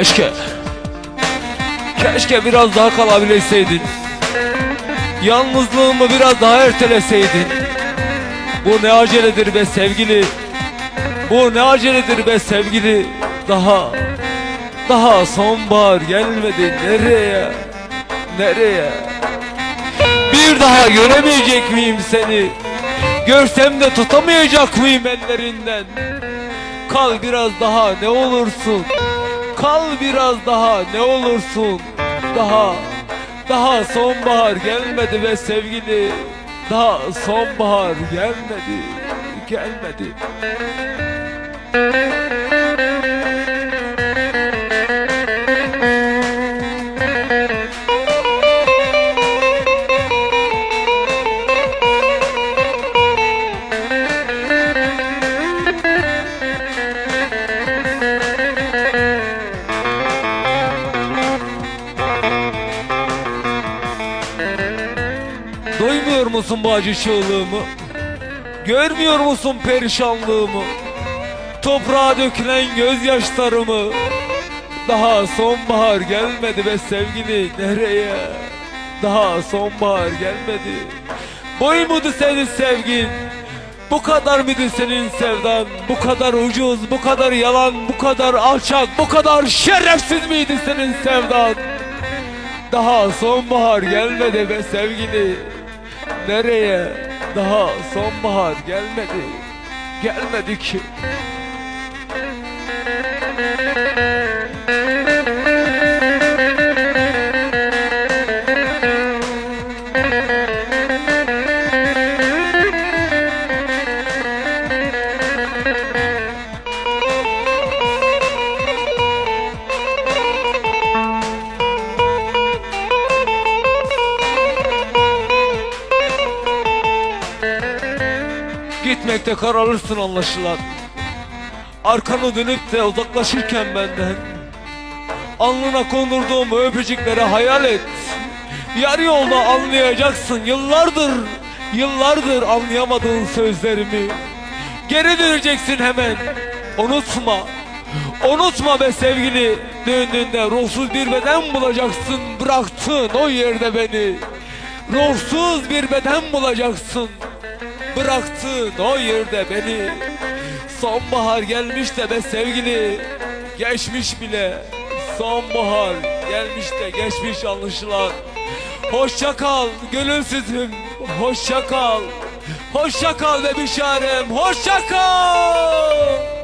Keşke. Keşke biraz daha kalabilseydin. Yalnızlığımı biraz daha erteleseydin. Bu ne aceledir be sevgili. Bu ne aceledir be sevgili. Daha, daha sonbahar gelmedi. Nereye? Nereye? Bir daha göremeyecek miyim seni? Görsem de tutamayacak mıyım ellerinden? Kal biraz daha ne olursun. Kal biraz daha ne olursun. Daha, daha sonbahar gelmedi be sevgili. Daha sonbahar gelmedi, gelmedi. Duymuyor musun bu acı çığlığımı? Görmüyor musun perişanlığımı? Toprağa dökülen gözyaşlarımı Daha sonbahar gelmedi be sevgili nereye? Daha sonbahar gelmedi Boy muydu senin sevgin? Bu kadar mıydı senin sevdan? Bu kadar ucuz, bu kadar yalan, bu kadar alçak, bu kadar şerefsiz miydi senin sevdan? Daha sonbahar gelmedi be sevgili Nereye? Daha sonbahar gelmedi Gelmedi ki Gitmekte karalırsın anlaşılan. Arkanı dönüp de uzaklaşırken benden. Alnına kondurduğum öpücükleri hayal et. Yarı yolda anlayacaksın yıllardır Yıllardır anlayamadığın sözlerimi. Geri döneceksin hemen. Unutma Unutma be sevgili. Döndüğünde ruhsuz bir beden bulacaksın. Bıraktın o yerde beni. Ruhsuz bir beden bulacaksın Bıraktın o yerde beni. Sonbahar gelmiş de be sevgili Geçmiş bile. Sonbahar gelmiş de geçmiş anlaşılan. Hoşça kal gönülsüzüm Hoşça kal. Hoşça kal be bişarem Hoşça kal